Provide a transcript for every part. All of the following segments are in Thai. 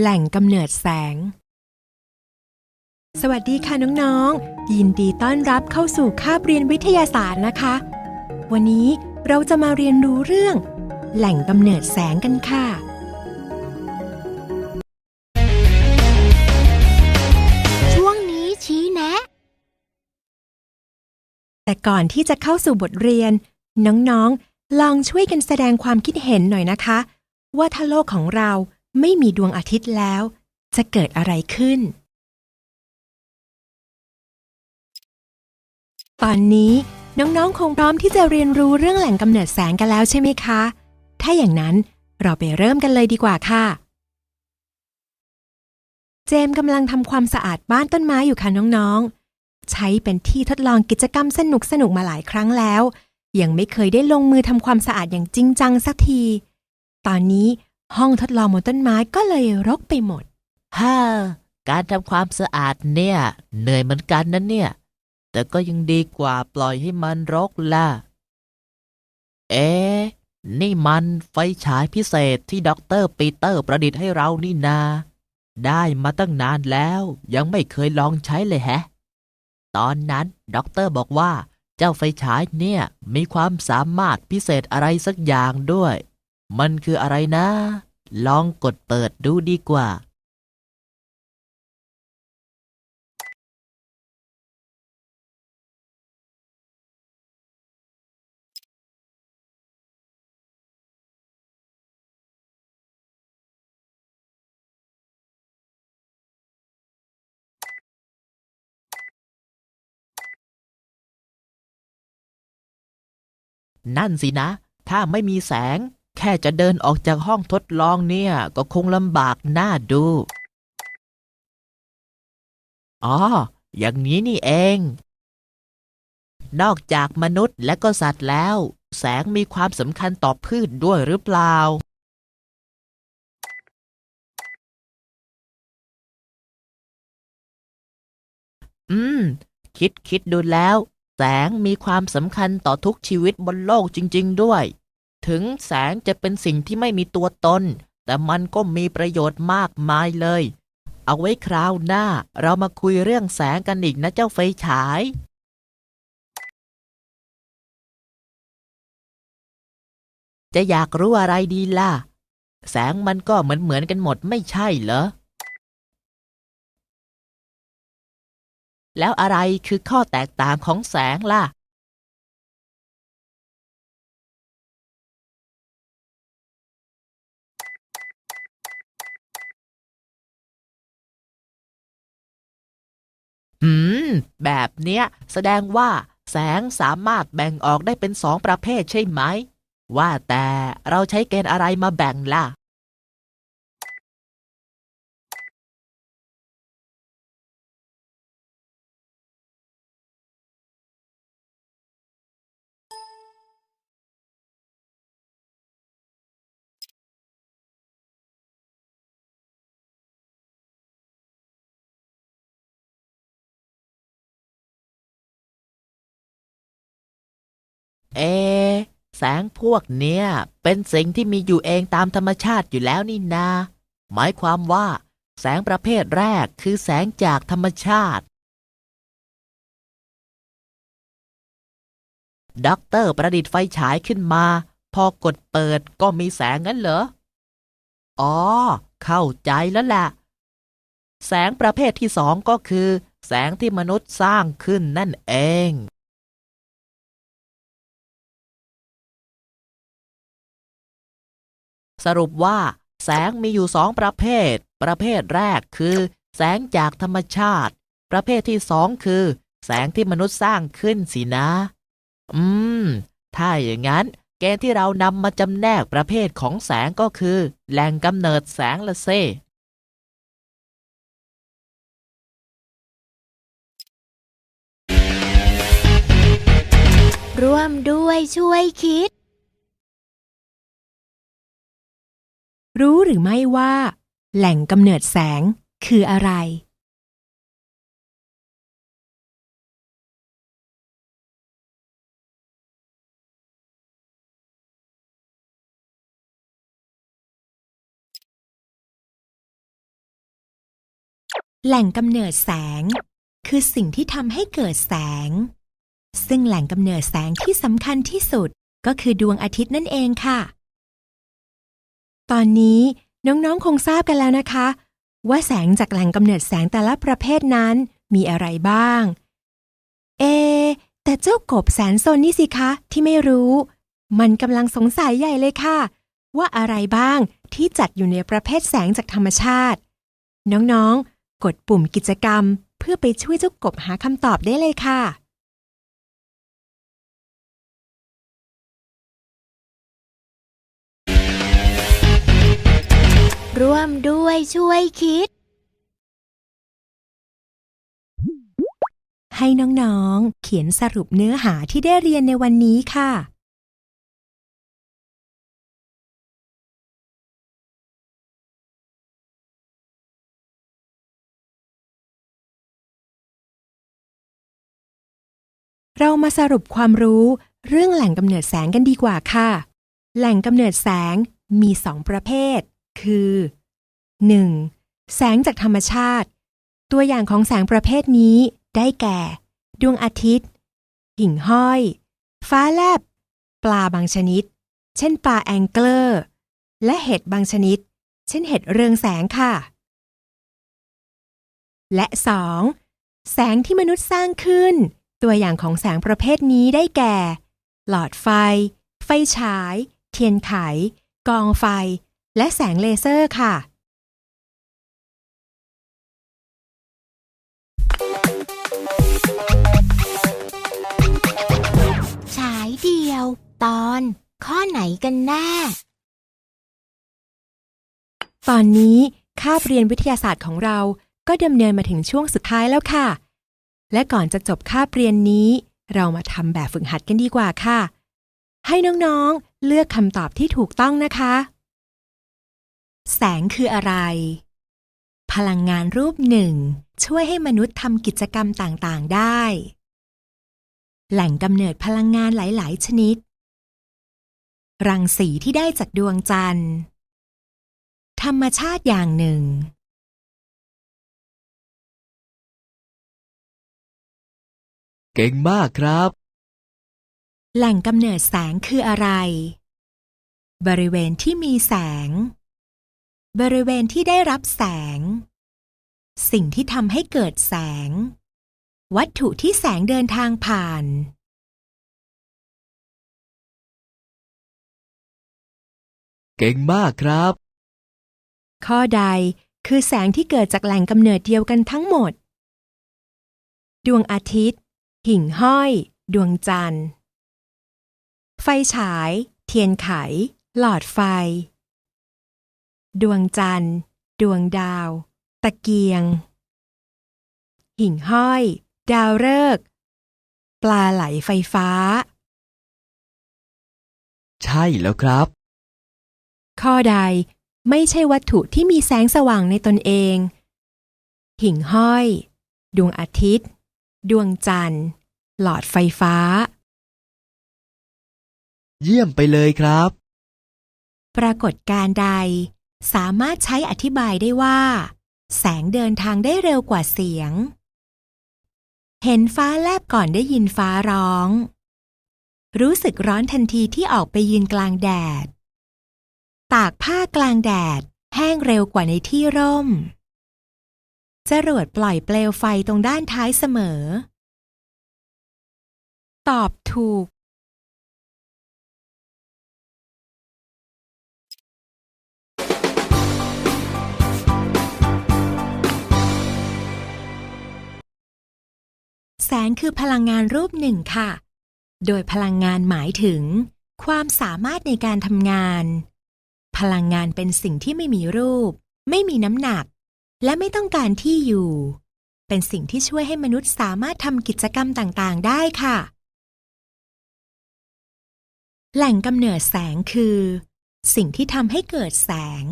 แหล่งกำเนิดแสง สวัสดีค่ะน้องๆ ยินดีต้อนรับเข้าสู่คาบเรียนวิทยาศาสตร์นะคะ วันนี้เราจะมาเรียนรู้เรื่อง แหล่งกำเนิดแสงกันค่ะ ช่วงนี้ชี้แนะ แต่ก่อนที่จะเข้าสู่บทเรียน น้องๆ ลองช่วยกันแสดงความคิดเห็นหน่อยนะคะ ว่าถ้าโลกของเรา ไม่มีดวงอาทิตย์แล้ว จะเกิดอะไรขึ้น ตอนนี้น้องๆ คงพร้อมที่จะเรียนรู้เรื่องแหล่งกำเนิดแสงกันแล้วใช่ไหมคะ ถ้าอย่างนั้นเราไปเริ่มกันเลยดีกว่าค่ะ เจมกำลังทำความสะอาดบ้านต้นไม้อยู่ค่ะน้องๆ ใช้เป็นที่ทดลองกิจกรรมสนุกๆมาหลายครั้งแล้ว ยังไม่เคยได้ลงมือทำความสะอาดอย่างจริงจังสักที ตอนนี้ ห้องทดลองบนต้นไม้ก็เลยรกไปหมด ฮ่า การทำความสะอาดเนี่ย เหนื่อยเหมือนกันนะเนี่ย แต่ก็ยังดีกว่าปล่อยให้มันรกล่ะ เอ๊ะ นี่มันไฟฉายพิเศษที่ด็อกเตอร์ปีเตอร์ประดิษฐ์ให้เรานี่นา ได้มาตั้งนานแล้ว ยังไม่เคยลองใช้เลยแฮะ ตอนนั้นด็อกเตอร์บอกว่า เจ้าไฟฉายเนี่ย มีความสามารถพิเศษอะไรสักอย่างด้วย มันคืออะไรนะ ลองกดเปิดดูดีกว่า นั่นสินะ ถ้าไม่มีแสง แค่จะเดินออกจากห้องทดลองเนี่ย ก็คงลำบากน่าดู อ๋อ อย่างนี้นี่เอง นอกจากมนุษย์และก็สัตว์แล้ว แสงมีความสำคัญต่อพืชด้วยหรือเปล่า อืม คิดคิดดูแล้ว แสงมีความสำคัญต่อทุกชีวิตบนโลกจริง ๆ ด้วย ถึงแสงจะเป็นสิ่งที่ไม่มีตัวตน แต่มันก็มีประโยชน์มากมายเลย เอาไว้คราวหน้าเรามาคุยเรื่องแสงกันอีกนะเจ้าไฟฉาย จะอยากรู้อะไรดีล่ะ แสงมันก็เหมือนเหมือนๆกันหมดไม่ใช่เหรอ แล้วอะไรคือข้อแตกต่างของแสงล่ะ อืม แบบเนี้ย แสดงว่าแสงสามารถแบ่งออกได้เป็นสองประเภทใช่ไหม ว่าแต่เราใช้เกณฑ์อะไรมาแบ่งล่ะ เอ แสงพวกเนี้ยเป็นสิ่งที่มีอยู่เองตามธรรมชาติอยู่แล้วนี่นา หมายความว่า แสงประเภทแรกคือแสงจากธรรมชาติด็อกเตอร์ประดิษฐ์ไฟฉายขึ้นมา พอกดเปิดก็มีแสงงั้นเหรอ อ๋อ เข้าใจแล้วแหละ แสงประเภทที่สองก็คือ แสงที่มนุษย์สร้างขึ้นนั่นเอง สรุปว่า แสงมีอยู่สองประเภท ประเภทแรกคือ แสงจากธรรมชาติ ประเภทที่สองคือ แสงที่มนุษย์สร้างขึ้นสินะ อืม ถ้าอย่างนั้น เกณฑ์ที่เรานำมาจำแนกประเภทของแสงก็คือ แหล่งกำเนิดแสงละเซร่วมด้วยช่วยคิด รู้หรือไม่ว่า แหล่งกำเนิดแสงคืออะไร แหล่งกำเนิดแสง คือสิ่งที่ทำให้เกิดแสง ซึ่งแหล่งกำเนิดแสงที่สำคัญที่สุดก็คือดวงอาทิตย์นั่นเองค่ะ ตอนนี้น้องๆคงทราบกันแล้วนะคะ ว่าแสงจากแหล่งกำเนิดแสงแต่ละประเภทนั้นมีอะไรบ้าง เอ แต่เจ้ากบแสนซนนี่สิคะที่ไม่รู้ มันกำลังสงสัยใหญ่เลยค่ะ ว่าอะไรบ้างที่จัดอยู่ในประเภทแสงจากธรรมชาติ น้องๆ กดปุ่มกิจกรรม เพื่อไปช่วยเจ้ากบหาคำตอบได้เลยค่ะ ร่วมด้วยช่วยคิด ให้น้องๆ เขียนสรุปเนื้อหาที่ได้เรียนในวันนี้ค่ะ เรามาสรุปความรู้เรื่องแหล่งกำเนิดแสงกันดีกว่าค่ะ แหล่งกำเนิดแสงมีสองประเภท คือ 1. แสงจากธรรมชาติ ตัวอย่างของแสงประเภทนี้ได้แก่ ดวงอาทิตย์ หิ่งห้อย ฟ้าแลบ ปลาบางชนิด เช่นปลาแองเกิลและเห็ดบางชนิด เช่นเห็ดเรืองแสงค่ะ และ 2. แสงที่มนุษย์สร้างขึ้น ตัวอย่างของแสงประเภทนี้ได้แก่ หลอดไฟ ไฟฉาย เทียนไข กองไฟ และแสงเลเซอร์ค่ะ ฉายเดียว ตอน ข้อไหนกันแน่ ตอนนี้คาบเรียนวิทยาศาสตร์ของเราก็ดำเนินมาถึงช่วงสุดท้ายแล้วค่ะ และก่อนจะจบคาบเรียนนี้ เรามาทำแบบฝึกหัดกันดีกว่าค่ะ ให้น้องๆ เลือกคำตอบที่ถูกต้องนะคะ แสงคืออะไร พลังงานรูปหนึ่ง ช่วยให้มนุษย์ทำกิจกรรมต่างๆได้ แหล่งกำเนิดพลังงานหลาย ๆ ชนิด รังสีที่ได้จากดวงจันทร์ ธรรมชาติอย่างหนึ่ง เก่งมากครับ แหล่งกำเนิดแสงคืออะไร บริเวณที่มีแสง บริเวณที่ได้รับแสง สิ่งที่ทำให้เกิดแสง วัตถุที่แสงเดินทางผ่าน เก่งมากครับ ข้อใดคือแสงที่เกิดจากแหล่งกำเนิดเดียวกันทั้งหมด ดวงอาทิตย์ หิ่งห้อย ดวงจันทร์ ไฟฉาย เทียนไข หลอดไฟ ดวงจันทร์ ดวงดาว ตะเกียง หิ่งห้อย ดาวฤกษ์ปลาไหลไฟฟ้า ใช่แล้วครับ ข้อใดไม่ใช่วัตถุที่มีแสงสว่างในตนเอง หิ่งห้อย ดวงอาทิตย์ ดวงจันทร์ หลอดไฟฟ้า เยี่ยมไปเลยครับ ปรากฏการณ์ใด สามารถใช้อธิบายได้ว่า แสงเดินทางได้เร็วกว่าเสียง เห็นฟ้าแลบก่อนได้ยินฟ้าร้อง รู้สึกร้อนทันทีที่ออกไปยืนกลางแดด ตากผ้ากลางแดด แห้งเร็วกว่าในที่ร่มจรวดปล่อยเปลวไฟตรงด้านท้ายเสมอ ตอบถูก แสงคือพลังงานรูปหนึ่งค่ะ โดยพลังงานหมายถึง ความสามารถในการทำงาน พลังงานเป็นสิ่งที่ไม่มีรูป ไม่มีน้ำหนัก และไม่ต้องการที่อยู่ เป็นสิ่งที่ช่วยให้มนุษย์สามารถทำกิจกรรมต่างๆ ได้ค่ะ แหล่งกำเนิดแสงคือ สิ่งที่ทำให้เกิดแสง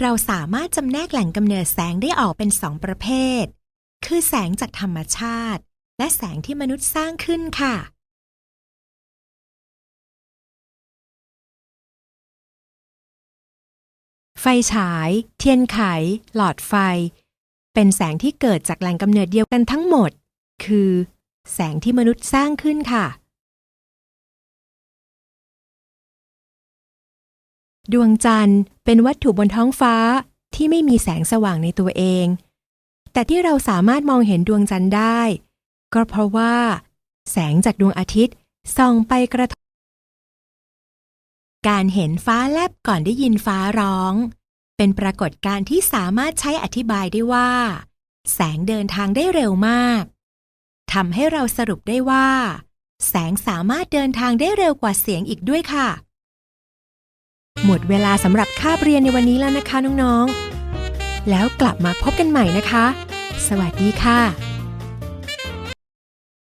เราสามารถจำแนกแหล่งกำเนิดแสงได้ออกเป็นสองประเภท คือแสงจากธรรมชาติ และแสงที่มนุษย์สร้างขึ้นค่ะ ไฟฉาย เทียนไข หลอดไฟ เป็นแสงที่เกิดจากแหล่งกำเนิดเดียวกันทั้งหมด คือ แสงที่มนุษย์สร้างขึ้นค่ะดวงจันทร์เป็นวัตถุบนท้องฟ้าที่ไม่มีแสงสว่างในตัวเอง แต่ที่เราสามารถมองเห็นดวงจันทร์ได้ ก็เพราะว่า แสงจากดวงอาทิตย์ส่องไปกระทบการเห็นฟ้าแลบก่อนได้ยินฟ้าร้อง เป็นปรากฏการณ์ที่สามารถใช้อธิบายได้ว่า แสงเดินทางได้เร็วมากทำให้เราสรุปได้ว่า แสงสามารถเดินทางได้เร็วกว่าเสียงอีกด้วยค่ะ หมดเวลาสำหรับคาบเรียนในวันนี้แล้วนะคะน้องๆ แล้วกลับมาพบกันใหม่นะคะ สวัสดีค่ะ